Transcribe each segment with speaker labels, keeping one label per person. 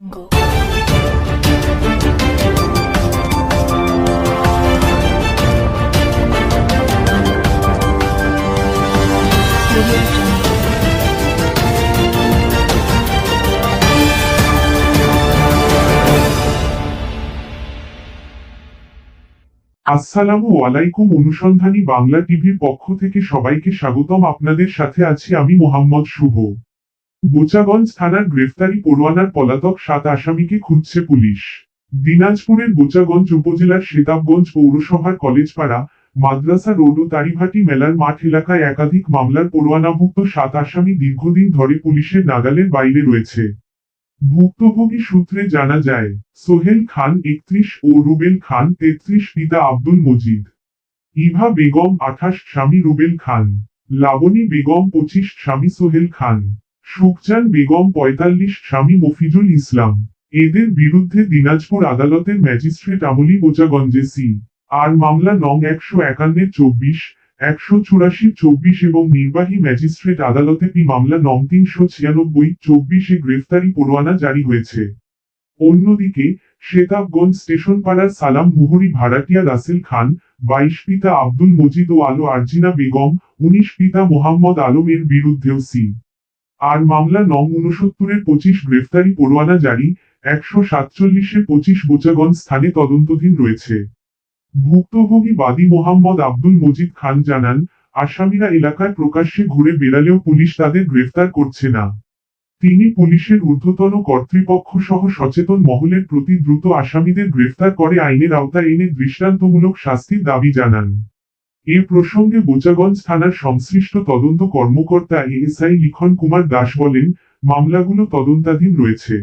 Speaker 1: 거.
Speaker 2: আসসালামু আলাইকুম, অনুসন্ধানী বাংলা টিভির পক্ষ থেকে সবাইকে স্বাগতম আপনাদের সাথে আছি আমি মোহাম্মদ শুভ বোচাগঞ্জ থানার গ্রেফতারি পরোয়ানার পলাতক সাত আসামিকে খুঁজছে পুলিশ। দিনাজপুরের বোচাগঞ্জ উপজেলার সেতাবগঞ্জ পৌরসভার কলেজপাড়া, মাদ্রাসা রোড ও তারিভাটি মেলার মাঠ এলাকায় একাধিক মামলার পরোয়ানাভুক্ত সাত আসামি দীর্ঘদিন ধরে পুলিশের নাগালের বাইরে রয়েছে। ভুক্তভোগী সূত্রে জানা যায়, সোহেল খান একত্রিশ ও রুবেল খান তেত্রিশ, পিতা আব্দুল মজিদ। ইভা বেগম আঠাশ, স্বামী রুবেল খান। লাবণী বেগম পঁচিশ, স্বামী সোহেল খান। সুখচান বেগম পঁয়তাল্লিশ, স্বামী মফিজুল ইসলাম। এদের বিরুদ্ধে দিনাজপুর আদালতের ম্যাজিস্ট্রেট আমলি বোচাগঞ্জে সি। আর মামলা নং একশো একান্নের চব্বিশ, একশো চুরাশি, চব্বিশ এবং নির্বাহী ম্যাজিস্ট্রেট আদালতে পি মামলা নং তিনশো ছিয়ানব্বই, চব্বিশে গ্রেফতারি পরোয়ানা জারি হয়েছে। অন্যদিকে শেতাবগঞ্জ স্টেশন পাড়ার সালাম মুহুরি ভাড়াটিয়া রাসেল খান, বাইশ পিতা আব্দুল মজিদ ও আলো আর্জিনা বেগম, উনিশ পিতা মোহাম্মদ আলমের বিরুদ্ধেও সি। আর মামলা নং উনসত্তরের পঁচিশ গ্রেফতারি পরোয়ানা জারি, একশো সাতচল্লিশে পঁচিশ বোচাগঞ্জ স্থানে তদন্তধীন রয়েছে। ভুক্তভোগী বাদী মোহাম্মদ আব্দুল মজিদ খান জানান, আসামিরা এলাকায় প্রকাশ্যে ঘুরে বেড়ালেও পুলিশ তাদের গ্রেফতার করছে না। তিনি পুলিশের ঊর্ধ্বতন কর্তৃপক্ষ সহ সচেতন মহলের প্রতি দ্রুত আসামিদের গ্রেফতার করে আইনের আওতায় এনে দৃষ্টান্তমূলক শাস্তির দাবি জানান। এ প্রসঙ্গে বোচাগঞ্জ থানার সংশ্লিষ্ট তদন্ত কর্মকর্তা এএসআই লিখন কুমার দাস বলেন, মামলাগুলো তদন্তাধীন রয়েছে।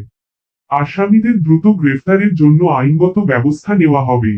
Speaker 2: আসামিদের দ্রুত গ্রেফতারের জন্য আইনগত ব্যবস্থা নেওয়া হবে।